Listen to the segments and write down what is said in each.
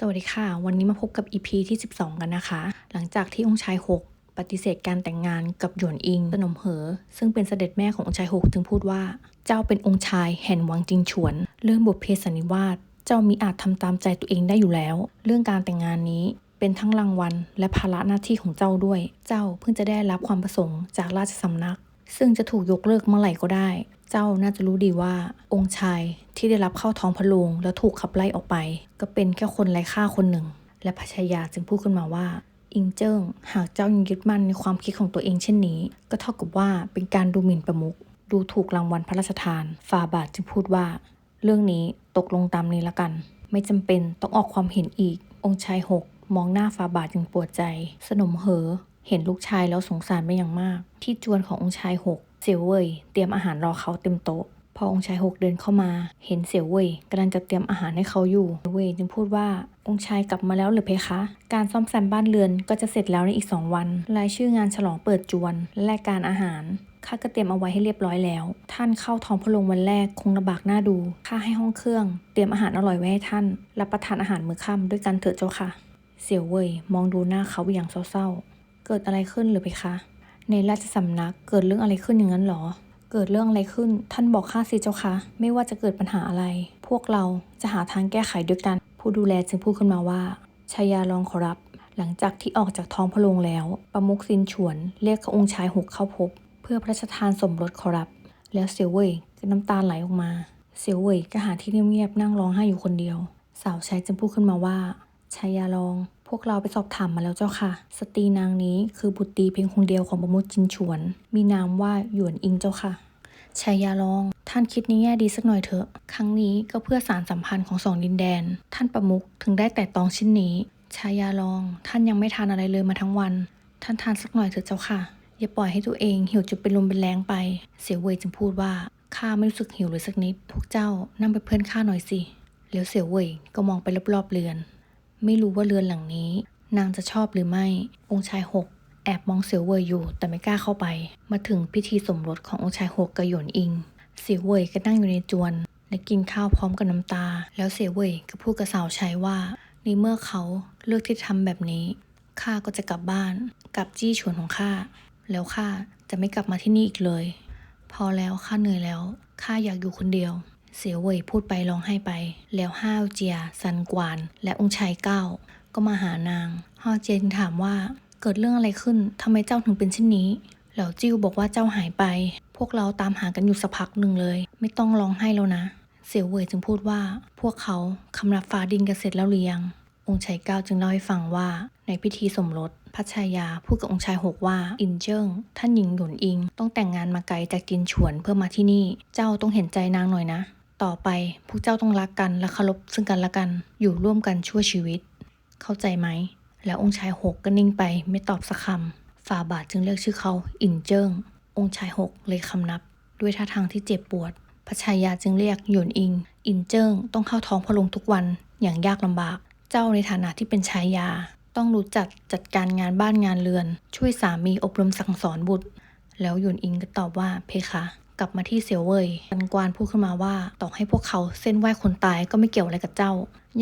สวัสดีค่ะ วันนี้มาพบกับ EP ที่ 12 กันนะคะ หลังจากที่องค์ชาย 6 ปฏิเสธการแต่งงานกับหยวนอิงสนมเหอ ซึ่งเป็นเสด็จแม่ขององค์ชาย 6 จึงพูดว่า เจ้าเป็นองค์ชายแห่งวังจิงฉวน เรื่องบทเพศสันิวาสเจ้ามีอาจทำตามใจตัวเองได้อยู่แล้ว เรื่องการแต่งงานนี้เป็นทั้งรางวัล และภาระหน้าที่ของเจ้าด้วย เจ้าเพิ่งจะได้รับความประสงค์จากราชสำนัก ซึ่งจะถูกยกเลิกเมื่อไหร่ก็ได้ เจ้าน่าจะรู้ดีว่าองค์ชายที่ได้รับเข้าท้องพระโรงแล้วถูกขับไล่ออกไป ก็เป็นแค่คนไร้ค่าคนหนึ่ง และพระชายาจึงพูดขึ้นมาว่า อิงเจิ้งหากเจ้ายังยึดมั่นในความคิดของตัวเองเช่นนี้ ก็เท่ากับว่าเป็นการดูหมิ่นประมุขดูถูกรางวัลพระราชทานฟาบาทจึงพูดว่า เรื่องนี้ตกลงตามนี้ละกัน ไม่จำเป็นต้องออกความเห็นอีก องค์ชายหกมองหน้าฟาบาทอย่างปวดใจ สนมเหอ เห็นลูกชายแล้วสงสารไปอย่างมาก ที่จวนขององค์ชายหก เสี่ยวเว่ยเตรียมอาหารรอเขาเต็มโต๊ะ พอองค์ชายหกเดินเข้ามา เห็นเสี่ยวเว่ยกำลังจะเตรียมอาหารให้เขาอยู่เสี่ยวเว่ยจึงพูดว่าองค์ชายกลับมาแล้วหรือเพคะ การซ่อมแซมบ้านเรือนก็จะเสร็จแล้วในอีกสองวันรายชื่องานฉลองเปิดจวนและการอาหารข้าก็เตรียมเอาไว้ให้เรียบร้อยแล้ว ท่านเข้าท้องพระโรงวันแรกคงลำบากหน้าดู ข้าให้ห้องเครื่อง เตรียมอาหารอร่อยไว้ให้ท่าน รับประทานอาหารมื้อค่ำด้วยกันเถิดเจ้าค่ะ เสี่ยวเว่ยมองดูหน้าเขาอย่างเศร้าๆ เกิดอะไรขึ้นหรือเพคะ ในราชสำนักเกิดเรื่องอะไรขึ้นอย่างนั้นหรอ เกิดเรื่องอะไรขึ้น ท่านบอกข้าสิเจ้าคะไม่ว่าจะเกิดปัญหาอะไร พวกเราจะหาทางแก้ไขด้วยกัน ผู้ดูแลจึงพูดขึ้นมาว่าชายาลองขอรับ หลังจากที่ออกจากท้องพระโรงแล้ว ประมุขซินฉวนเรียกองค์ชายหกเข้าพบ เพื่อพระราชทานสมรสขอรับ แล้วเสียวเว่ยก็น้ำตาไหลออกมา เสียวเว่ยก็หาที่เงียบๆนั่งร้องไห้อยู่คนเดียว สาวใช้จึงพูดขึ้นมาว่าชายาลอง พวกเราไปสอบถามมาแล้วเจ้าค่ะ สตรีนางนี้คือบุตรีเพียงคนเดียวของประมุขจินฉวน มีนามว่าหยวนอิงเจ้าค่ะชายาลอง ท่านคิดในแง่ดีสักหน่อยเถอะ ครั้งนี้ก็เพื่อสารสัมพันธ์ของสองดินแดน ท่านประมุขถึงได้แต่ตองชิ้นนี้ ชายาลอง ท่านยังไม่ทานอะไรเลยมาทั้งวัน ท่านทานสักหน่อยเถอะเจ้าค่ะ อย่าปล่อยให้ตัวเองหิวจนเป็นลมเป็นแรงไป เสียวเวยจึงพูดว่าข้าไม่รู้สึกหิวเลยสักนิด พวกเจ้านั่งเป็นเพื่อนข้าหน่อยสิ แล้วเสียวเวยก็มองไปรอบๆเรือน ไม่รู้ว่าเรือนหลังนี้ นางจะชอบหรือไม่ องค์ชายหกแอบมองเสียวเวยอยู่แต่ไม่กล้าเข้าไป มาถึงพิธีสมรสขององค์ชายหกกับหยวนอิง เสียวเวยก็นั่งอยู่ในจวน และกินข้าวพร้อมกับน้ำตา แล้วเสียวเวยก็พูดกับสาวใช้ว่าในเมื่อเขาเลือกที่ทำแบบนี้ข้าก็จะกลับบ้านกลับจี้ชวนของข้าแล้วข้าจะไม่กลับมาที่นี่อีกเลย พอแล้วข้าเหนื่อยแล้วข้าอยากอยู่คนเดียว เสียวเว่ยพูดไปร้องไห้ไป แล้วห้าวเจียซันกวาน และองค์ชายเก้า ก็มาหานางห้าวเจียจึงถามว่าเกิดเรื่องอะไรขึ้นทำไมเจ้าถึงเป็นเช่นนี้แล้วจิ้วบอกว่าเจ้าหายไป พวกเราตามหากันอยู่สักพักหนึ่งเลย ไม่ต้องร้องไห้แล้วนะ เสี่ยวเว่ยจึงพูดว่า พวกเขาคำนับฟ้าดินกันเสร็จแล้วหรือยัง องค์ชายเก้าจึงเล่าให้ฟังว่า ในพิธีสมรสพระชายาพูดกับองค์ชายหกว่าอินเจิ้งท่านหญิงหยวนอิง ต้องแต่งงานมาไกลจากจินฉวนเพื่อมาที่นี่ เจ้าต้องเห็นใจนางหน่อยนะ ต่อไปพวกเจ้าต้องรักกันและเคารพซึ่งกันและกัน อยู่ร่วมกันชั่วชีวิต เข้าใจไหม แล้วองค์ชายหกก็นิ่งไปไม่ตอบสักคำฝ่าบาทจึงเรียกชื่อเขาอินเจิ้ง องค์ชายหกเลยคำนับ ด้วยท่าทางที่เจ็บปวด พระชายาจึงเรียกหยวนอิง อินเจิ้งต้องเข้าท้องพระโรงทุกวันอย่างยากลำบาก เจ้าในฐานะที่เป็นชายา ต้องรู้จักจัดการงานบ้านงานเรือน ช่วยสามีอบรมสั่งสอนบุตร แล้วหยวนอิงก็ตอบว่าเพคะ กลับมาที่เสียวเว่ยปันกวานพูดขึ้นมาว่า ต่อให้พวกเขาเส้นไหว้คนตายก็ไม่เกี่ยวอะไรกับเจ้า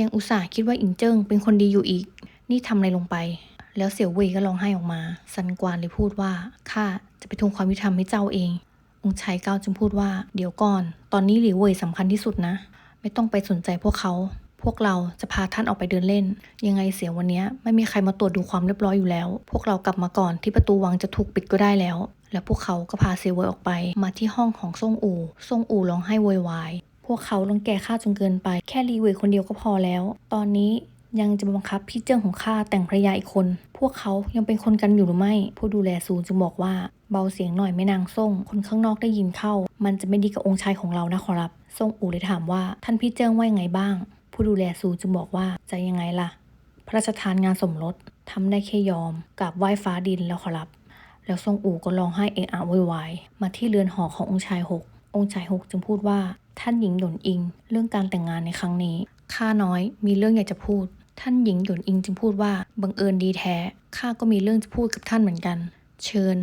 ยังอุตส่าห์คิดว่าอิงเจิ้งเป็นคนดีอยู่อีก นี่ทำอะไรลงไป แล้วเสี่ยวเว่ยก็ร้องไห้ออกมาซันกวานเลยพูดว่าข้าจะไปทวงความยุติธรรมให้เจ้าเอง องค์ชายเก้าจึงพูดว่า เดี๋ยวก่อน ตอนนี้หลิวเว่ยสำคัญที่สุดนะ ไม่ต้องไปสนใจพวกเขา พวกเราจะพาท่านออกไปเดินเล่น ยังไงเสียวันนี้ไม่มีใครมาตรวจดูความเรียบร้อยอยู่แล้ว พวกเรากลับมาก่อนที่ประตูวังจะถูกปิดก็ได้แล้ว แล้วพวกเขาก็พาเซเวยออกไปมาที่ห้องของซ่งอู่ซ่งอู่ร้องไห้โวยวายพวกเขาลงแก่ข้าจนเกินไป แค่รีเวยคนเดียวก็พอแล้ว ตอนนี้ยังจะบังคับพี่เจิ้งของข้าแต่งภรรยาอีกคน พวกเขายังเป็นคนกันอยู่หรือไม่ ผู้ดูแลซูจึงบอกว่า เบาเสียงหน่อยแม่นางส่ง คนข้างนอกได้ยินเข้า มันจะไม่ดีกับองค์ชายของเรานะขอรับส่งอู่เลยถามว่า ท่านพี่เจิ้งว่ายังไงบ้าง ผู้ดูแลซูจึงบอกว่าจะยังไงล่ะ พระราชทานงานสมรสทำได้แค่ยอมกราบไหว้ฟ้าดินแล้วขอรับ แล้วทรงอูก็ร้องไห้เอะอะโวยวายมาที่เรือนหอขององค์ชายหก องค์ชายหกจึงพูดว่าท่านหญิงหยนอิง เรื่องการแต่งงานในครั้งนี้ข้าน้อยมีเรื่องอยากจะพูด ท่านหญิงหยนอิงจึงพูดว่าบังเอิญดีแท้ข้าก็มีเรื่องจะพูดกับท่านเหมือนกัน เชิญ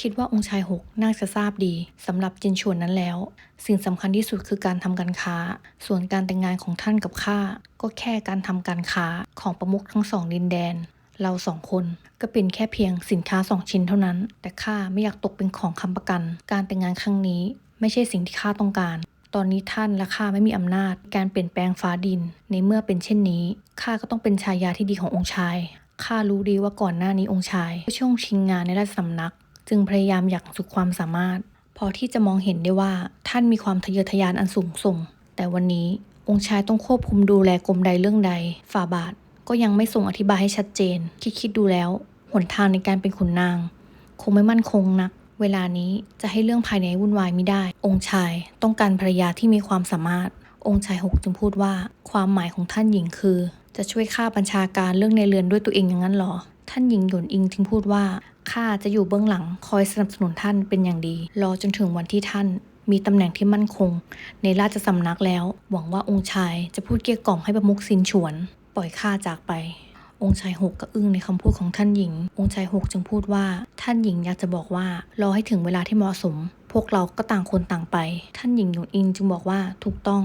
คิดว่าองค์ชายหกน่าจะทราบดีสำหรับจินชวนนั้นแล้ว สิ่งสำคัญที่สุดคือการทำการค้า ส่วนการแต่งงานของท่านกับข้าก็แค่การทำการค้าของประมุขทั้งสองดินแดน เราสองคนก็เป็นแค่เพียงสินค้าสองชิ้นเท่านั้น แต่ข้าไม่อยากตกเป็นของคำประกัน การแต่งงานครั้งนี้ไม่ใช่สิ่งที่ข้าต้องการ ตอนนี้ท่านและข้าไม่มีอำนาจ การเปลี่ยนแปลงฟ้าดิน ในเมื่อเป็นเช่นนี้ข้าก็ต้องเป็นชายาที่ดีขององค์ชายข้ารู้ดีว่าก่อนหน้านี้องค์ชายก็ช่วงชิงงานในราชสำนัก จึงพยายามอย่างสุดความสามารถ พอที่จะมองเห็นได้ว่าท่านมีความทะเยอทะยานอันสูงส่ง แต่วันนี้องค์ชายต้องควบคุมดูแลกรมใดเรื่องใดฝ่าบาท ก็ยังไม่ทรงอธิบายให้ชัดเจน คิดคิดดูแล้ว หนทางในการเป็นขุนนาง คงไม่มั่นคงนัก เวลานี้จะให้เรื่องภายในวุ่นวายไม่ได้ องค์ชายต้องการภรรยาที่มีความสามารถ องค์ชายหกจึงพูดว่า ความหมายของท่านหญิงคือ จะช่วยข้าบัญชาการเรื่องในเรือนด้วยตัวเองอย่างนั้นหรอ ท่านหญิงหยวนอิงจึงพูดว่าข้าจะอยู่เบื้องหลังคอยสนับสนุนท่านเป็นอย่างดี รอจนถึงวันที่ท่านมีตำแหน่งที่มั่นคง ในราชสำนักแล้ว หวังว่าองค์ชายจะพูดเกลี้ยกล่อมให้ประมุขสินฉวน ปล่อยข้าจากไป องค์ชายหกก็อึ้งในคำพูดของท่านหญิง องค์ชายหกจึงพูดว่า ท่านหญิงอยากจะบอกว่ารอให้ถึงเวลาที่เหมาะสม พวกเราก็ต่างคนต่างไป ท่านหญิงหยวนอิงจึงบอกว่าถูกต้อง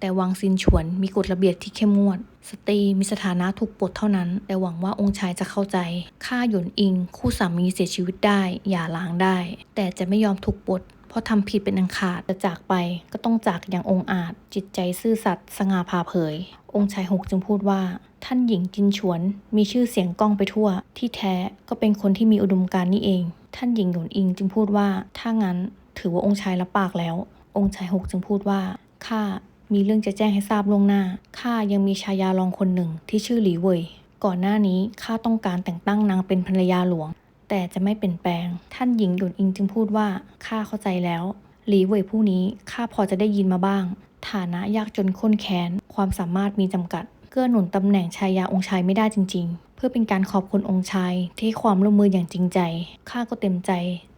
แต่วังซินฉวนมีกฎระเบียบที่เข้มงวด สตรีมีสถานะถูกปลดเท่านั้น แต่หวังว่าองค์ชายจะเข้าใจข้าหยวนอิง คู่สามีเสียชีวิตได้ อย่าล้างได้ แต่จะไม่ยอมถูกปลด เพราะทำผิดเป็นอันขาดจะจากไปก็ต้องจากอย่างองอาจ จิตใจซื่อสัตย์สง่าผ่าเผย องค์ชายหกจึงพูดว่า ท่านหญิงจินฉวน มีชื่อเสียงก้องไปทั่ว ที่แท้ก็เป็นคนที่มีอุดมการณ์นี่เอง ท่านหญิงหยวนอิงจึงพูดว่า ถ้างั้นถือว่าองค์ชายรับปากแล้ว องค์ชายหกจึงพูดว่าข้ามีเรื่องจะแจ้งให้ทราบล่วงหน้า ข้ายังมีชายาลองคนหนึ่งที่ชื่อหลีเว่ย ก่อนหน้านี้ข้าต้องการแต่งตั้งนางเป็นภรรยาหลวง แต่จะไม่เปลี่ยนแปลง ท่านหญิงหยวนอิงจึงพูดว่าข้าเข้าใจแล้วหลีเว่ยผู้นี้ข้าพอจะได้ยินมาบ้าง ฐานะยากจนข้นแค้น ความสามารถมีจำกัด เกื้อหนุนตำแหน่งชายาองค์ชายไม่ได้จริง ๆ เพื่อเป็นการขอบคุณองค์ชายที่ให้ความร่วมมืออย่างจริงใจข้าก็เต็มใจ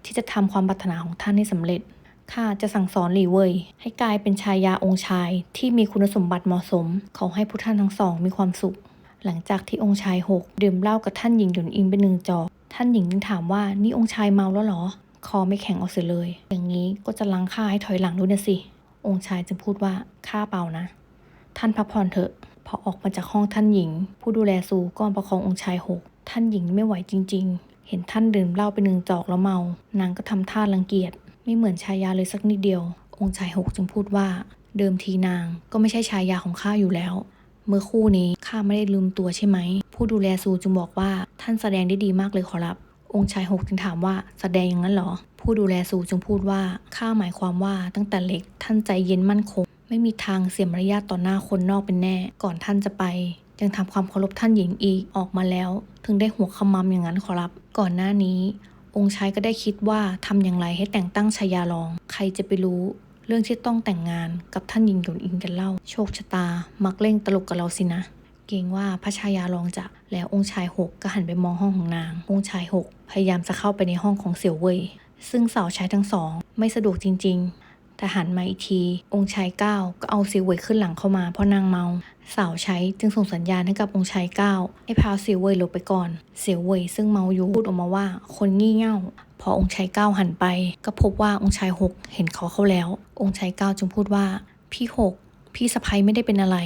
ที่จะทำความปรารถนาของท่านให้สำเร็จข้าจะสั่งสอนหลีเว่ยให้กลายเป็นชายาองค์ชาย ที่มีคุณสมบัติเหมาะสม ขอให้ผู้ท่านทั้งสองมีความสุข หลังจากที่องค์ชายหกดื่มเหล้ากับท่านหญิงหยวนอิงเป็นหนึ่งจอก ท่านหญิงจึงถามว่านี่องค์ชายเมาแล้วเหรอ คอไม่แข็งเอาเสียเลย อย่างนี้ก็จะล้างข้าให้ถอยหลังด้วยนะสิ องค์ชายจึงพูดว่าข้าเปล่านะ ท่านพักผ่อนเถอะ พอออกมาจากห้องท่านหญิง ผู้ดูแลซูก็ประคององค์ชายหก ท่านหญิงไม่ไหวจริง ๆ เห็นท่านดื่มเหล้าไปหนึ่งจอกแล้วเมา นางก็ทำท่ารังเกียจ ไม่เหมือนชายาเลยสักนิดเดียว องค์ชายหกจึงพูดว่า เดิมทีนางก็ไม่ใช่ชายาของข้าอยู่แล้ว เมื่อคู่นี้ข้าไม่ได้ลืมตัวใช่ไหม ผู้ดูแลซูจึงบอกว่าท่านแสดงได้ดีมากเลยขอรับ องค์ชายหกจึงถามว่าแสดงอย่างนั้นเหรอ ผู้ดูแลซูจึงพูดว่าข้าหมายความว่าตั้งแต่เล็กท่านใจเย็นมั่นคง ไม่มีทางเสียมารยาทต่อหน้าคนนอกเป็นแน่ ก่อนท่านจะไปยังทำความเคารพท่านหญิงอีกออกมาแล้ว ถึงได้หัวขมำอย่างนั้นขอรับ ก่อนหน้านี้ องค์ชายก็ได้คิดว่าทำอย่างไรให้แต่งตั้งชายาลอง ใครจะไปรู้ เรื่องที่ต้องแต่งงานกับท่านหญิงหยวนอิงกันเล่า โชคชะตา มักเล่งตลกกับเราสินะ เกรงว่าพระชายาลองจะแล้วองค์ชายหกก็หันไปมองห้องของนาง องค์ชายหกพยายามจะเข้าไปในห้องของเสี่ยวเว่ยซึ่งสาวใช้ทั้งสอง ไม่สะดวกจริง ๆ แต่หันมาอีกที องค์ชายเก้าก็เอาเสี่ยวเว่ยขึ้นหลังเข้ามาเพราะนางเมา สาวใช้จึงส่งสัญญาณให้กับองค์ชายเก้าให้พาเสี่ยวเว่ยหลบไปก่อน เสี่ยวเว่ยซึ่งเมาอยู่พูดออกมาว่า คนงี่เง่าพอองค์ชายเก้าหันไป ก็พบว่าองค์ชายหกเห็นเขาเข้าแล้ว องค์ชายเก้าจึงพูดว่า พี่หกพี่สะพ้ยไม่ได้เป็นอะไร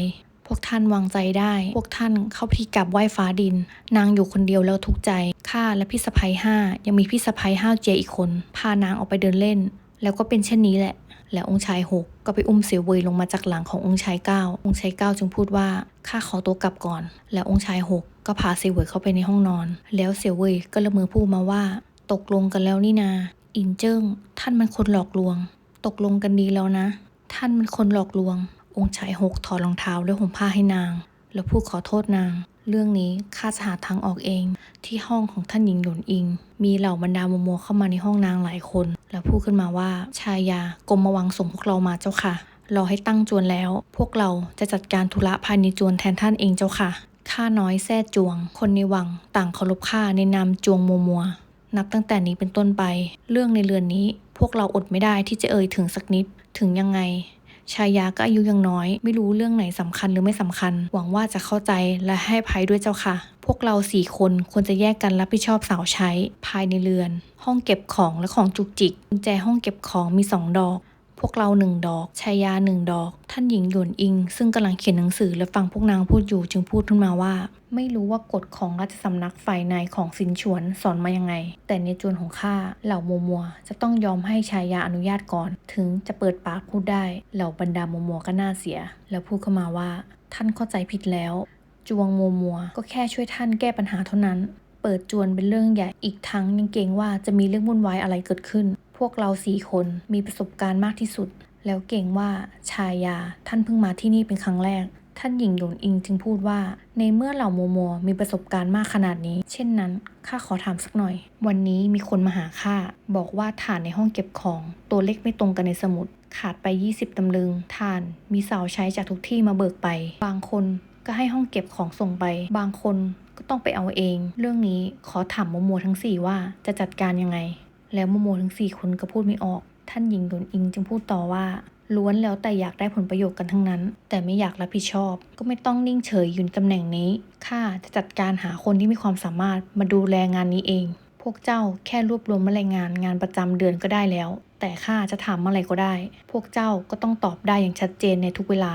พวกท่านวางใจได้ พวกท่านเข้าพิธีกรรมไหว้ฟ้าดิน นางอยู่คนเดียวแล้วทุกใจ ข้าและพี่สะพ้ยห้ายังมีพี่สะพ้ยห้าเจียอีกคน พานางออกไปเดินเล่น แล้วก็เป็นเช่นนี้แหละ แล้วองค์ชายหกก็ไปอุ้มเสียวเวยลงมาจากหลังขององค์ชายเก้าองค์ชายเก้าจึงพูดว่าข้าขอตัวกลับก่อน แล้วองค์ชายหกก็พาเสียวเวยเข้าไปในห้องนอน แล้วเสียวเวยก็ละเมือพูดมาว่า ตกลงกันแล้วนี่นา อินเจิ้งท่านมันคนหลอกลวง ตกลงกันดีแล้วนะ ท่านมันคนหลอกลวง องค์ชายหกถอดรองเท้าด้วยห่มผ้าให้นาง แล้วพูดขอโทษนาง เรื่องนี้ข้าจะหาทางออกเอง ที่ห้องของท่านหญิงหยวนอิง มีเหล่าบรรดาโมโมเข้ามาในห้องนางหลายคน แล้วพูดขึ้นมาว่าชายากรมวังส่งพวกเรามาเจ้าค่ะรอให้ตั้งจวนแล้ว พวกเราจะจัดการธุระภายในจวนแทนท่านเองเจ้าค่ะ ข้าน้อยแซ่จวง คนในวัง ต่างเคารพข้าในนามจวงโมมัว นับตั้งแต่นี้เป็นต้นไป เรื่องในเรือนนี้ พวกเราอดไม่ได้ที่จะเอ่ยถึงสักนิด ถึงยังไง ชายาก็อายุยังน้อย ไม่รู้เรื่องไหนสำคัญหรือไม่สำคัญ หวังว่าจะเข้าใจและให้ภัยด้วยเจ้าค่ะ พวกเราสี่คนควรจะแยกกันรับผิดชอบสาวใช้ ภายในเรือน ห้องเก็บของและของจุกจิกกุญแจห้องเก็บของมีสองดอกพวกเราหนึ่งดอกชายาหนึ่งดอก ท่านหญิงหยวนอิง ซึ่งกำลังเขียนหนังสือและฟังพวกนางพูดอยู่จึงพูดขึ้นมาว่า ไม่รู้ว่ากฎของราชสำนักฝ่ายในของสินฉวนสอนมายังไง แต่ในจวนของข้าเหล่ามัวมัว จะต้องยอมให้ชายาอนุญาตก่อน ถึงจะเปิดปากพูดได้ เหล่าบรรดามัวมัวก็น่าเสีย แล้วพูดเข้ามาว่า ท่านเข้าใจผิดแล้ว จวงมัวมัว ก็แค่ช่วยท่านแก้ปัญหาเท่านั้น เปิดจวนเป็นเรื่องใหญ่อีกทั้งยังเกรงว่าจะมีเรื่องวุ่นวายอะไรเกิดขึ้น พวกเราสี่คนมีประสบการณ์มากที่สุด แล้วเก่งว่าชายาท่านเพิ่งมาที่นี่เป็นครั้งแรก ท่านหญิงหยนอิงจึงพูดว่า ในเมื่อเหล่าโมโมมีประสบการณ์มากขนาดนี้ เช่นนั้นข้าขอถามสักหน่อย วันนี้มีคนมาหาข้าบอกว่าฐานในห้องเก็บของ ตัวเลขไม่ตรงกันในสมุด ขาดไป 20ตำลึงฐาน มีสาวใช้จากทุกที่มาเบิกไป บางคนก็ให้ห้องเก็บของส่งไป บางคนก็ต้องไปเอาเอง เรื่องนี้ขอถามโมโมทั้งสี่ว่าจะจัดการยังไง แล้วโมโมทั้งสี่คนก็พูดไม่ออก ท่านหญิงหยนอิงจึงพูดต่อว่า ล้วนแล้วแต่อยากได้ผลประโยชน์กันทั้งนั้น แต่ไม่อยากรับผิดชอบ ก็ไม่ต้องนิ่งเฉยยู่ในตำแหน่งนี้ข้าจะจัดการหาคนที่มีความสามารถมาดูแลงานนี้เอง พวกเจ้าแค่รวบรวมรายงานงานประจำเดือนก็ได้แล้ว แต่ข้าจะถามอะไรก็ได้ พวกเจ้าก็ต้องตอบได้อย่างชัดเจนในทุกเวลา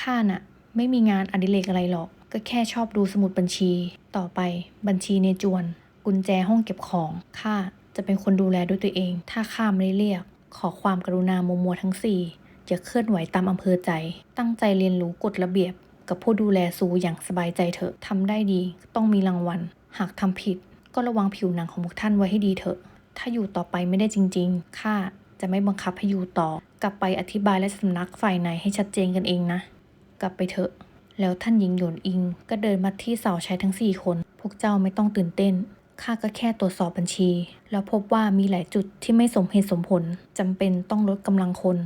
ข้าน่ะ ไม่มีงานอดิเรกอะไรหรอก ก็แค่ชอบดูสมุดบัญชี ต่อไปบัญชีในจวน กุญแจห้องเก็บของข้าจะเป็นคนดูแลด้วยตัวเอง ถ้าข้าไม่ได้เรียก ขอความกรุณาโมโมวทั้งสี่ อย่าเคลื่อนไหวตามอำเภอใจ ตั้งใจเรียนรู้กฎระเบียบ กับผู้ดูแลสูอย่างสบายใจเถอะทำได้ดีต้องมีรางวัล หากทำผิด ก็ระวังผิวหนังของพวกท่านไว้ให้ดีเถอะ ถ้าอยู่ต่อไปไม่ได้จริงๆข้าจะไม่บังคับให้อยู่ต่อ กลับไปอธิบายและสำนักฝ่ายไหนให้ชัดเจนกันเองนะ กลับไปเถอะ แล้วท่านหญิงหยวนอิง ก็เดินมาที่เสาใช้ทั้งสี่คน พวกเจ้าไม่ต้องตื่นเต้นข้าก็แค่ตรวจสอบบัญชี แล้วพบว่ามีหลายจุดที่ไม่สมเหตุสมผลจำเป็นต้องลดกำลังคน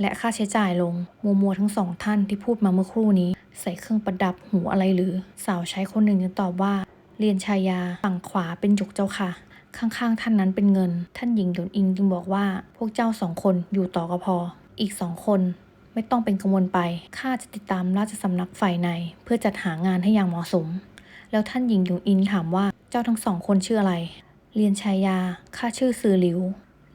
และค่าใช้จ่ายลงมัวมัวทั้งสองท่านที่พูดมาเมื่อครู่นี้ ใส่เครื่องประดับหูอะไรหรือ สาวใช้คนหนึ่งจึงตอบว่า เรียนชายาฝั่งขวาเป็นจุกเจ้าค่ะ ข้างๆ ท่านนั้นเป็นเงิน ท่านหญิงหยวนอิงจึงบอกว่า พวกเจ้าสองคนอยู่ต่อก็พอ อีกสองคนไม่ต้องเป็นกังวลไป ข้าจะติดตามราชสำนักฝ่ายใน เพื่อจัดหางานให้อย่างเหมาะสม แล้วท่านหญิงหยงอินถามว่าเจ้าทั้งสองคนชื่ออะไร เรียนชายา ข้าชื่อซือหลิว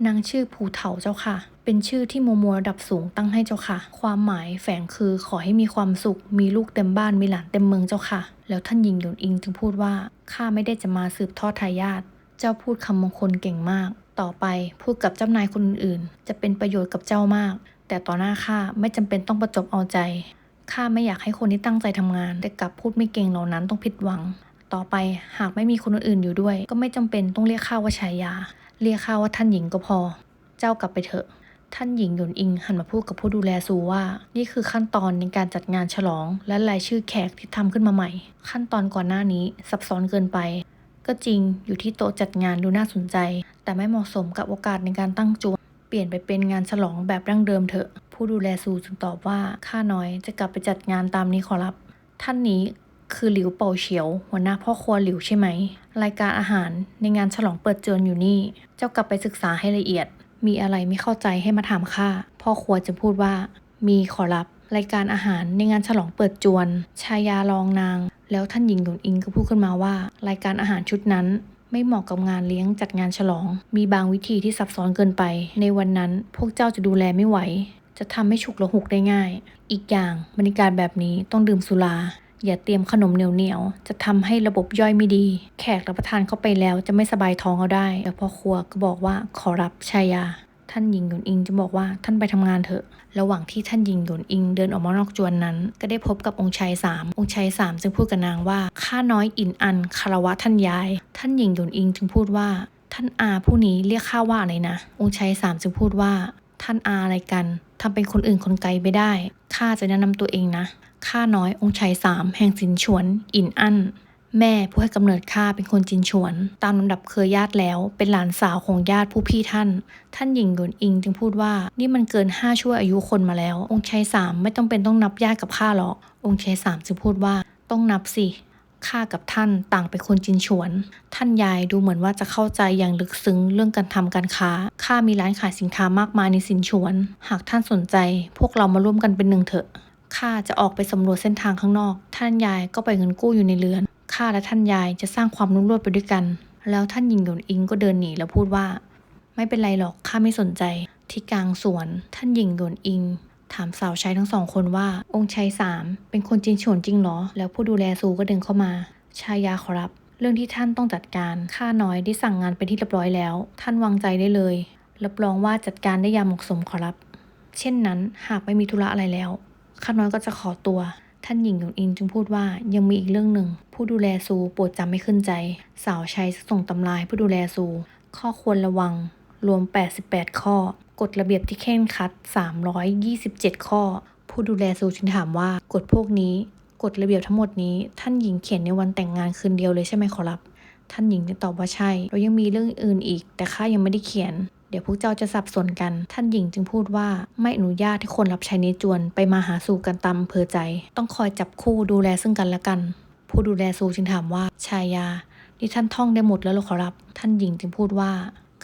นางชื่อภูเถาเจ้าค่ะ เป็นชื่อที่โมโมระดับสูงตั้งให้เจ้าค่ะ ความหมายแฝงคือขอให้มีความสุข มีลูกเต็มบ้าน มีหลานเต็มเมืองเจ้าค่ะ แล้วท่านหญิงหยงอิงจึงพูดว่า ข้าไม่ได้จะมาสืบทอดทายาท เจ้าพูดคำมงคลเก่งมาก ต่อไปพูดกับเจ้านายคนอื่นๆ จะเป็นประโยชน์กับเจ้ามาก แต่ต่อหน้าข้าไม่จำเป็นต้องประจบเอาใจ ข้าไม่อยากให้คนที่ตั้งใจทำงาน แต่กลับพูดไม่เก่งเหล่านั้นต้องผิดหวัง ต่อไปหากไม่มีคนอื่นอยู่ด้วย ก็ไม่จำเป็นต้องเรียกข้าว่าชายา เรียกข้าว่าท่านหญิงก็พอ เจ้ากลับไปเถอะ ท่านหญิงหยวนอิงหันมาพูดกับผู้ดูแลซูว่า นี่คือขั้นตอนในการจัดงานฉลอง และรายชื่อแขกที่ทำขึ้นมาใหม่ ขั้นตอนก่อนหน้านี้ซับซ้อนเกินไป ก็จริงอยู่ที่โต๊ะจัดงานดูน่าสนใจ แต่ไม่เหมาะสมกับโอกาสในการตั้งจวนเปลี่ยนไปเป็นงานฉลองแบบดั้งเดิมเถอะ ผู้ดูแลซูจึงตอบว่าข้าน้อยจะกลับไปจัดงานตามนี้ขอรับ ท่านนี้ คือหลิวเป่าเฉียว หัวหน้าพ่อครัวหลิวใช่ไหม รายการอาหารในงานฉลองเปิดเจอนอยู่นี่ เจ้ากลับไปศึกษาให้ละเอียด มีอะไรไม่เข้าใจให้มาถามข้าพ่อครัวจะพูดว่า มีขอรับรายการอาหารในงานฉลองเปิดจวน ชายารองนาง แล้วท่านหญิงหยวนอิงก็พูดขึ้นมาว่า รายการอาหารชุดนั้นไม่เหมาะกับงานเลี้ยงจัดงานฉลอง มีบางวิธีที่ซับซ้อนเกินไป ในวันนั้นพวกเจ้าจะดูแลไม่ไหว จะทำให้ฉุกละหุกได้ง่าย อีกอย่างบรรยากาศแบบนี้ต้องดื่มสุรา อย่าเตรียมขนมเหนียวๆ จะทำให้ระบบย่อยไม่ดี แขกรับประทานเข้าไปแล้วจะไม่สบายท้องเอาได้แล้วพ่อครัวก็บอกว่าขอรับชายา ท่านหญิงหยวนอิงจะบอกว่าท่านไปทำงานเถอะ ระหว่างที่ท่านหญิงหยวนอิงเดินออกมานอกจวนนั้น ก็ได้พบกับองค์ชายสามองค์ชายสามจึงพูดกับนางว่าข้าน้อยอินอันคารวะท่านยาย ท่านหญิงหยวนอิงจึงพูดว่า ท่านอาผู้นี้เรียกข้าว่าอะไรนะ องค์ชายสามจึงพูดว่าท่านอาอะไรกันทำเป็นคนอื่นคนไกลไปได้ ข้าจะแนะนำตัวเองนะ ข้าน้อยองค์ชายสามแห่งสินฉวน อินอั้นแม่ผู้ให้กำเนิดข้าเป็นคนจินฉวน ตามลำดับเครือญาติแล้ว เป็นหลานสาวของญาติผู้พี่ท่าน ท่านหญิงหยวนอิงจึงพูดว่า นี่มันเกินห้าชั่วอายุคนมาแล้ว องค์ชายสามไม่ต้องเป็นต้องนับญาติกับข้าหรอก องค์ชายสามจึงพูดว่าต้องนับสิข้ากับท่านต่างเป็นคนจินฉวน ท่านยายดูเหมือนว่าจะเข้าใจอย่างลึกซึ้งเรื่องการทำการค้า ข้ามีร้านขายสินค้ามากมายในสินฉวน หากท่านสนใจ พวกเรามาร่วมกันเป็นหนึ่งเถอะ ข้าจะออกไปสำรวจเส้นทางข้างนอก ท่านยายก็ไปล่อยเงินกู้อยู่ในเรือน ข้าและท่านยายจะสร้างความรุ่งรจน์ไปด้วยกัน แล้วท่านหญิงหยวนอิงก็เดินหนีแล้วพูดว่า ไม่เป็นไรหรอกข้าไม่สนใจ ที่กลางสวน ท่านหญิงหยวนอิง ถามสาวใช้ทั้งสองคนว่า องค์ชายสามเป็นคนจีนฉวนจริงเหรอ แล้วผู้ดูแลซูก็เดินเข้ามา ชายาขอรับ เรื่องที่ท่านต้องจัดการข้าน้อยได้สั่งงานไปที่เรียบร้อยแล้ว ท่านวางใจได้เลยรับรองว่าจัดการได้ยางเหมาะสมขอรับ เช่นนั้นหากไม่มีธุระอะไรแล้ว ข้าน้อยก็จะขอตัว ท่านหญิงหยงอินจึงพูดว่ายังมีอีกเรื่องหนึ่ง ผู้ดูแลซูโปรดจำไม่ขึ้นใจ สาวใช้ส่งตำรายผู้ดูแลซู ข้อควรระวัง รวม 88 ข้อกฎระเบียบที่เคร่งครัด 327 ข้อ ผู้ดูแลซูจึงถามว่ากฎพวกนี้กฎระเบียบทั้งหมดนี้ท่านหญิงเขียนในวันแต่งงานคืนเดียวเลยใช่ไหมขอรับ ท่านหญิงจะตอบว่าใช่แล้วยังมีเรื่องอื่นอีก แต่ข้ายังไม่ได้เขียน เดี๋ยวพวกเจ้าจะสับสนกัน ท่านหญิงจึงพูดว่าไม่อนุญาตให้คนรับใช้ในจวนไปมาหาสู่กันตามเพอใจ ต้องคอยจับคู่ดูแลซึ่งกันและกัน ผู้ดูแลซูจึงถามว่าชายานี่ท่านท่องได้หมดแล้วเหรอขอรับ ท่านหญิงจึงพูดว่า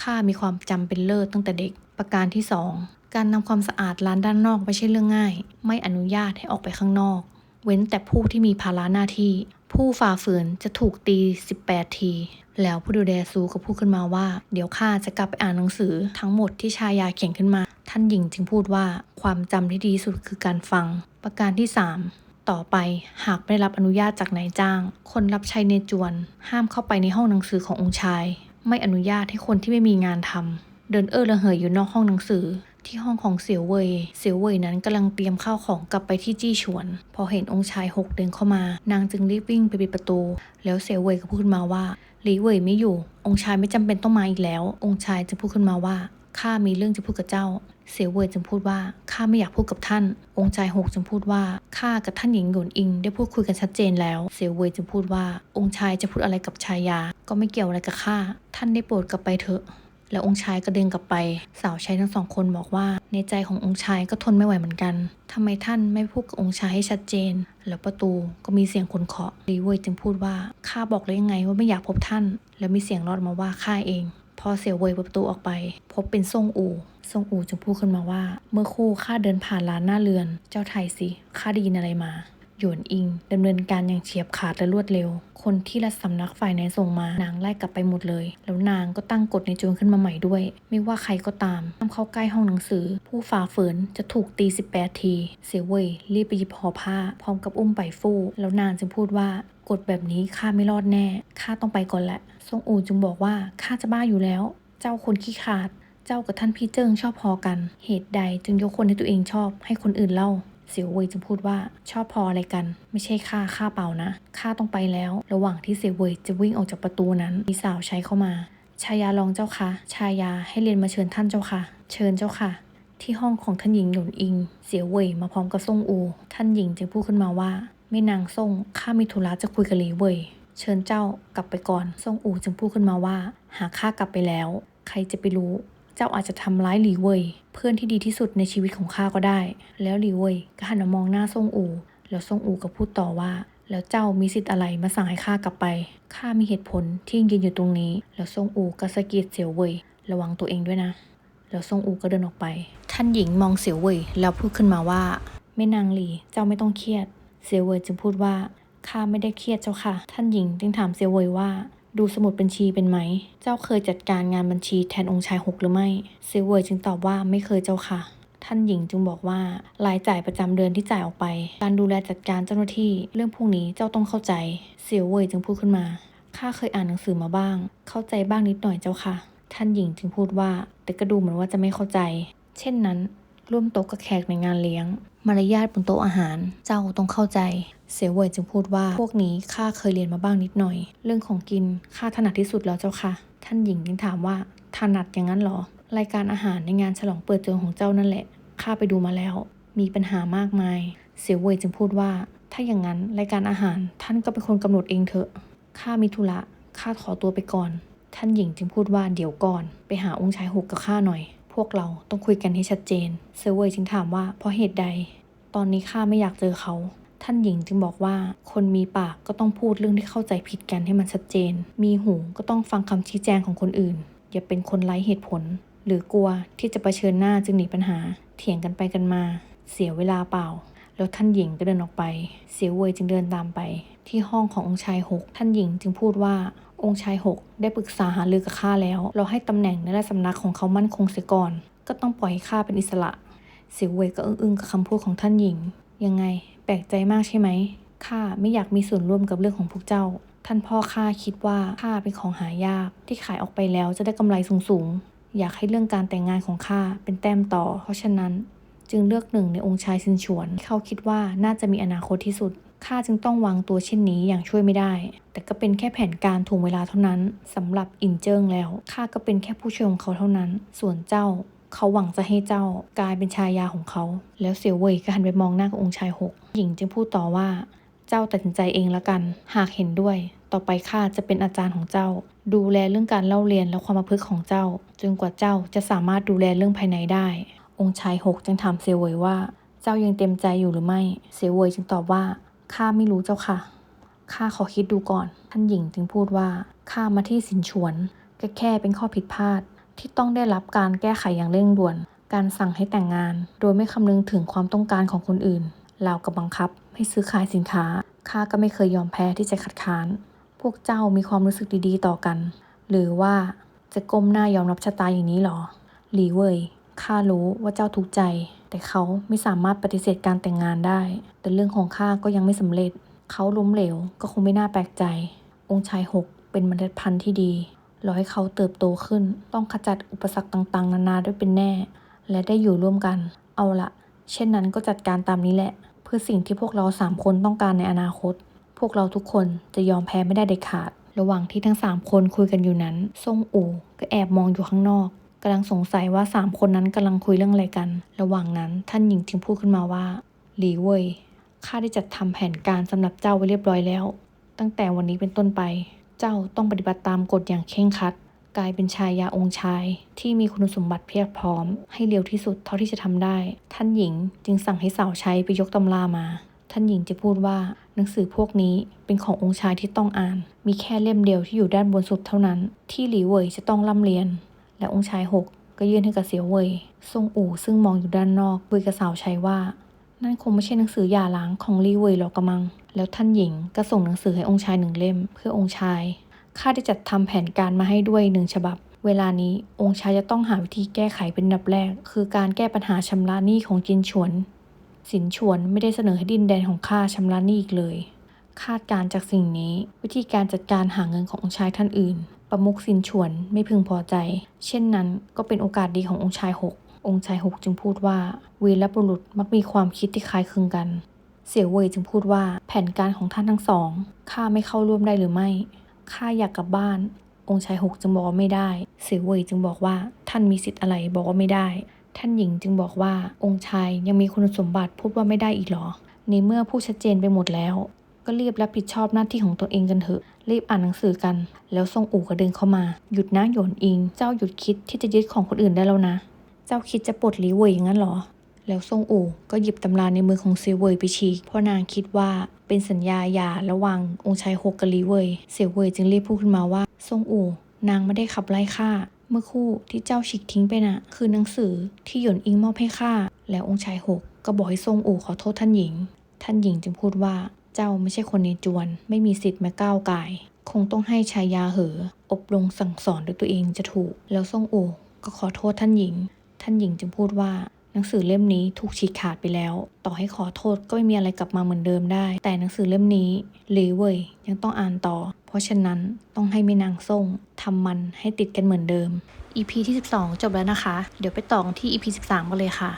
ข้ามีความจำเป็นเลิศตั้งแต่เด็ก ประการที่สองการนำความสะอาดร้านด้านนอกไม่ใช่เรื่องง่าย ไม่อนุญาตให้ออกไปข้างนอก เว้นแต่ผู้ที่มีภาระหน้าที่ ผู้ฝ่าฝืนจะถูกตี 18 ที แล้วผู้ดูแลซูก็พูดขึ้นมาว่า เดี๋ยวข้าจะกลับไปอ่านหนังสือทั้งหมดที่ชายาเขียนขึ้นมา ท่านหญิงจึงพูดว่าความจำที่ดีที่สุดคือการฟัง ประการที่ 3 ต่อไปหากไม่ได้รับอนุญาตจากนายจ้าง คนรับใช้ในจวน ห้ามเข้าไปในห้องหนังสือขององค์ชาย ไม่อนุญาตให้คนที่ไม่มีงานทำเดินเอ้อระเหยอยู่นอกห้องหนังสือ ที่ห้องของเสียวเวยเสียวเวยนั้นกำลังเตรียมข้าวของกลับไปที่จี้ฉวน พอเห็นองค์ชายหกเดินเข้ามา นางจึงรีบวิ่งไปปิดประตู แล้วเสียวเวยก็พูดขึ้นมาว่า หลีเว่ยไม่อยู่ องค์ชายไม่จำเป็นต้องมาอีกแล้ว องค์ชายจะพูดขึ้นมาว่าข้ามีเรื่องจะพูดกับเจ้า เสียวเว่ยจึงพูดว่าข้าไม่อยากพูดกับท่าน องค์ชายหกจึงพูดว่าข้ากับท่านหญิงหยวนอิง ได้พูดคุยกันชัดเจนแล้ว เสียวเว่ยจึงพูดว่า องค์ชายจะพูดอะไรกับชายา ก็ไม่เกี่ยวอะไรกับข้าท่านได้โปรดกลับไปเถอะ แล้วองค์ชายก็เดินกลับไป สาวใช้ทั้งสองคนบอกว่า ในใจขององค์ชายก็ทนไม่ไหวเหมือนกันทำไมท่านไม่พูดกับองค์ชายให้ชัดเจน แล้วประตูก็มีเสียงคนเคาะลีเว่ยจึงพูดว่าข้าบอกแล้วยังไงว่าไม่อยากพบท่าน แล้วมีเสียงรอดมาว่าข้าเอง พอเสียวเว่ยเปิดประตูออกไป พบเป็นซ่งอู่ซ่งอู่จึงพูดขึ้นมาว่า เมื่อคู่ข้าเดินผ่านร้านหน้าเรือน เจ้าไทยสิข้าได้ยินอะไรมา หยวนอิงดำเนินการอย่างเฉียบขาดและรวดเร็ว คนที่รัฐสำนักฝ่ายไหนส่งมานางไล่กลับไปหมดเลย แล้วนางก็ตั้งกฎในโจรขึ้นมาใหม่ด้วย ไม่ว่าใครก็ตามห้ามเข้าใกล้ห้องหนังสือ ผู้ฝ่าฝืนจะถูกตี 18 ที เสียเว่ยรีบไปหยิบห่อผ้า พร้อมกับอุ้มไปฟู่แล้วนางจึงพูดว่ากฎแบบนี้ข้าไม่รอดแน่ข้าต้องไปก่อนแหละซงอูจึงบอกว่าข้าจะบ้าอยู่แล้ว เจ้าคนขี้ขาด เจ้ากับท่านพี่เจิ้งชอบพอกัน เหตุใดจึงยกคนที่ตัวเองชอบให้คนอื่นเล่า เสียวเวยจึงพูดว่าชอบพออะไรกัน ไม่ใช่ข้าข้าเปล่านะข้าต้องไปแล้ว ระหว่างที่เสียวเวยจะวิ่งออกจากประตูนั้น มีสาวใช้เข้ามา ชายาลองเจ้าค่ะชายาให้เรียนมาเชิญท่านเจ้าค่ะ เชิญเจ้าค่ะ ที่ห้องของท่านหญิงหยวนอิง เสียวเวยมาพร้อมกับซ่งอู ท่านหญิงจึงพูดขึ้นมาว่าแม่นางซ่งข้ามีธุระจะคุยกับหลีเว่ยเชิญเจ้ากลับไปก่อน ซ่งอูจึงพูดขึ้นมาว่า หากข้ากลับไปแล้ว ใครจะไปรู้ เจ้าอาจจะทำร้ายหลีเว่ยเพื่อนที่ดีที่สุดในชีวิตของข้าก็ได้ แล้วหลีเว่ยก็หันมามองหน้าซ่งอู แล้วซ่งอูก็พูดต่อว่า แล้วเจ้ามีสิทธิ์อะไรมาสั่งให้ข้ากลับไป ข้ามีเหตุผลที่ยังยืนอยู่ตรงนี้ แล้วซ่งอูก็สะกิดเสียวเว่ยระวังตัวเองด้วยนะ แล้วซ่งอูก็เดินออกไป ท่านหญิงมองเสียวเว่ยแล้วพูดขึ้นมาว่าแม่นางหลีเจ้าไม่ต้องเครียด เสียวเว่ยจึงพูดว่าข้าไม่ได้เครียดเจ้าค่ะ ท่านหญิงจึงถามเสียวเว่ยว่า ดูสมุดบัญชีเป็นไหม เจ้าเคยจัดการงานบัญชีแทนองค์ชายหกหรือไม่ เซเวยจึงตอบว่าไม่เคยเจ้าค่ะ ท่านหญิงจึงบอกว่ารายจ่ายประจำเดือนที่จ่ายออกไป การดูแลจัดการเจ้าหน้าที่ เรื่องพวกนี้เจ้าต้องเข้าใจ เซียวเว่ยจึงพูดขึ้นมา ข้าเคยอ่านหนังสือมาบ้าง เข้าใจบ้างนิดหน่อยเจ้าค่ะ ท่านหญิงจึงพูดว่า แต่ก็ดูเหมือนว่าจะไม่เข้าใจ เช่นนั้น ร่วมโต๊ะกับแขกในงานเลี้ยง มารยาทบนโต๊ะอาหาร เจ้าต้องเข้าใจ เสียเว่ยจึงพูดว่าพวกนี้ข้าเคยเรียนมาบ้างนิดหน่อย เรื่องของกินข้าถนัดที่สุดแล้วเจ้าค่ะ ท่านหญิงจึงถามว่าถนัดอย่างนั้นเหรอ รายการอาหารในงานฉลองเปิดเจอของเจ้านั่นแหละข้าไปดูมาแล้ว มีปัญหามากมาย เสียเว่ยจึงพูดว่า ถ้าอย่างนั้นรายการอาหารท่านก็เป็นคนกำหนดเองเถอะข้ามีธุระข้าขอตัวไปก่อน ท่านหญิงจึงพูดว่าเดี๋ยวก่อน ไปหาองค์ชายหกกับข้าหน่อย พวกเราต้องคุยกันให้ชัดเจน เซเวยจึงถามว่าเพราะเหตุใด ตอนนี้ข้าไม่อยากเจอเขา ท่านหญิงจึงบอกว่า คนมีปากก็ต้องพูดเรื่องที่เข้าใจผิดกันให้มันชัดเจน มีหูก็ต้องฟังคำชี้แจงของคนอื่น อย่าเป็นคนไร้เหตุผล หรือกลัวที่จะะเผชิญหน้าจึงหนีปัญหา เถียงกันไปกันมา เสียเวลาเปล่าแล้วท่านหญิงก็เดินออกไป เสียวเวยจึงเดินตามไป ที่ห้องขององค์ชายหกท่านหญิงจึงพูดว่า องค์ชายหกได้ปรึกษาหารือกับข้าแล้ว เราให้ตำแหน่งในราชสำนักของเขามั่นคงเสียก่อน ก็ต้องปล่อยให้ข้าเป็นอิสระ เสียวเวยก็อึ้งๆกับคำพูดของท่านหญิง ยังไง แปลกใจมากใช่ไหมข้าไม่อยากมีส่วนร่วมกับเรื่องของพวกเจ้า ท่านพ่อข้าคิดว่าข้าเป็นของหายากที่ขายออกไปแล้วจะได้กำไรสูงๆ อยากให้เรื่องการแต่งงานของข้าเป็นแต้มต่อ เพราะฉะนั้น จึงเลือกหนึ่งในองค์ชายซินฉวนที่เขาคิดว่าน่าจะมีอนาคตที่สุด ข้าจึงต้องวางตัวเช่นนี้อย่างช่วยไม่ได้ แต่ก็เป็นแค่แผนการถ่วงเวลาเท่านั้นสำหรับอินเจิ้งแล้วข้าก็เป็นแค่ผู้ช่วยของเขาเท่านั้น ส่วนเจ้าเขาหวังจะให้เจ้ากลายเป็นชายาของเขา แล้วเสี่ยวเว่ยก็หันไปมองหน้าองค์ชายหกหญิงจึงพูดต่อว่า เจ้าตัดสินใจเองละกัน หากเห็นด้วย ต่อไปข้าจะเป็นอาจารย์ของเจ้า ดูแลเรื่องการเล่าเรียนและความประพฤติของเจ้า จนกว่าเจ้าจะสามารถดูแลเรื่องภายในได้ องค์ชายหกจึงถามเซียวเว่ยว่า เจ้ายังเต็มใจอยู่หรือไม่เซียวเว่ยจึงตอบว่า ข้าไม่รู้เจ้าค่ะ ข้าขอคิดดูก่อน ท่านหญิงจึงพูดว่า ข้ามาที่สินฉวนก็แค่เป็นข้อผิดพลาด ที่ต้องได้รับการแก้ไขอย่างเร่งด่วน การสั่งให้แต่งงาน โดยไม่คำนึงถึงความต้องการของคนอื่นราวกับบังคับให้ซื้อขายสินค้า ข้าก็ไม่เคยยอมแพ้ที่จะคัดค้าน พวกเจ้ามีความรู้สึกดีๆ ต่อกัน หรือว่าจะก้มหน้ายอมรับชะตาอย่างนี้หรอ หลีเว่ยข้ารู้ว่าเจ้าทุกข์ใจ แต่เขาไม่สามารถปฏิเสธการแต่งงานได้ แต่เรื่องของข้าก็ยังไม่สำเร็จ เขาล้มเหลวก็คงไม่น่าแปลกใจ องค์ชายหกเป็นเมล็ดพันธุ์ที่ดีรอให้เขาเติบโตขึ้น ต้องขจัดอุปสรรคต่างๆ นานาด้วยเป็นแน่ และได้อยู่ร่วมกัน เอาละเช่นนั้นก็จัดการตามนี้แหละ เพื่อสิ่งที่พวกเราสามคนต้องการในอนาคต พวกเราทุกคนจะยอมแพ้ไม่ได้เด็ดขาด ระหว่างที่ทั้งสามคนคุยกันอยู่นั้นซ่งอู่ก็แอบมองอยู่ข้างนอก กำลังสงสัยว่าสามคนนั้นกำลังคุยเรื่องอะไรกัน ระหว่างนั้นท่านหญิงจึงพูดขึ้นมาว่า หลีเว่ย ข้าได้จัดทำแผนการสำหรับเจ้าไว้เรียบร้อยแล้ว ตั้งแต่วันนี้เป็นต้นไป เจ้าต้องปฏิบัติตามกฎอย่างเคร่งครัด กลายเป็นชายยาองค์ชาย ที่มีคุณสมบัติเพียบพร้อม ให้เร็วที่สุดเท่าที่จะทำได้ ท่านหญิงจึงสั่งให้สาวใช้ไปยกตำรามา ท่านหญิงจะพูดว่า หนังสือพวกนี้เป็นขององค์ชายที่ต้องอ่าน มีแค่เล่มเดียวที่อยู่ด้านบนสุดเท่านั้น ที่หลีเว่ยจะต้องร่ำเรียน และองค์ชายหกก็ยื่นให้กับเสียวเว่ยทรงอู่ซึ่งมองอยู่ด้านนอกคุยกับสาวใช้ว่า นั่นคงไม่ใช่หนังสือหย่าร้างของลี่เว่ยหรอกกระมัง แล้วท่านหญิงก็ส่งหนังสือให้องค์ชายหนึ่งเล่ม เพื่อองค์ชายข้าได้จัดทำแผนการมาให้ด้วยหนึ่งฉบับ เวลานี้องค์ชายจะต้องหาวิธีแก้ไขเป็นดับแรก คือการแก้ปัญหาชำระหนี้ของจินฉวน สินฉวนไม่ได้เสนอให้ดินแดนของข้าชำระหนี้อีกเลย คาดการจากสิ่งนี้ วิธีการจัดการหาเงินขององค์ชายท่านอื่น ประมุขสินฉวนไม่พึงพอใจ เช่นนั้นก็เป็นโอกาสดีขององค์ชายหกองค์ชายหกจึงพูดว่าวีรบุรุษมักมีความคิดที่คล้ายคลึงกัน เสี่ยวเว่ยจึงพูดว่าแผนการของท่านทั้งสองข้าไม่เข้าร่วมได้หรือไม่ข้าอยากกลับบ้าน องค์ชายหกจึงบอกว่าไม่ได้ เสี่ยวเว่ยจึงบอกว่าท่านมีสิทธิ์อะไรบอกว่าไม่ได้ ท่านหญิงจึงบอกว่าองค์ชายยังมีคุณสมบัติพูดว่าไม่ได้อีกหรอในเมื่อผู้ชัดเจนไปหมดแล้ว ก็รีบรับผิดชอบหน้าที่ของตัวเองกันเถอะ รีบอ่านหนังสือกัน แล้วทรงอู่ก็เดินเข้ามา หยุดนะหยวนอิง เจ้าหยุดคิดที่จะยึดของคนอื่นได้แล้วนะ เจ้าคิดจะปลดหลีเว่ยอย่างนั้นเหรอ แล้วทรงอู่ก็หยิบตำราในมือของเซเว่ยไปฉีกเพราะนางคิดว่าเป็นสัญญาหย่าระหว่างองค์ชายหกกับหลีเว่ยเซเว่ยจึงรีบพูดขึ้นมาว่าทรงอู่ นางไม่ได้ขับไล่ข้าเมื่อคู่ที่เจ้าฉีกทิ้งไปน่ะ คือหนังสือที่หยวนอิงมอบให้ข้าแล้วองค์ชายหกก็บอกให้ทรงอู่ขอโทษท่านหญิง ท่านหญิงจึงพูดว่า เจ้าไม่ใช่คนในจวน ไม่มีสิทธิ์มาก้าวไก่ายคงต้องให้ชายาเหอ อบรมสั่งสอนด้วยตัวเองจะถูก แล้วทรงอูก็ขอโทษท่านหญิง ท่านหญิงจึงพูดว่า หนังสือเล่มนี้ถูกฉีกขาดไปแล้ว ต่อให้ขอโทษก็ไม่มีอะไรกลับมาเหมือนเดิมได้ แต่หนังสือเล่มนี้หลีเว่ยยังต้องอ่านต่อ เพราะฉะนั้นต้องให้แม่นางส่งทำมันให้ติดกันเหมือนเดิม EP ที่ 12 จบแล้วนะคะ เดี๋ยวไปต่อที่ EP 13กันเลยค่ะ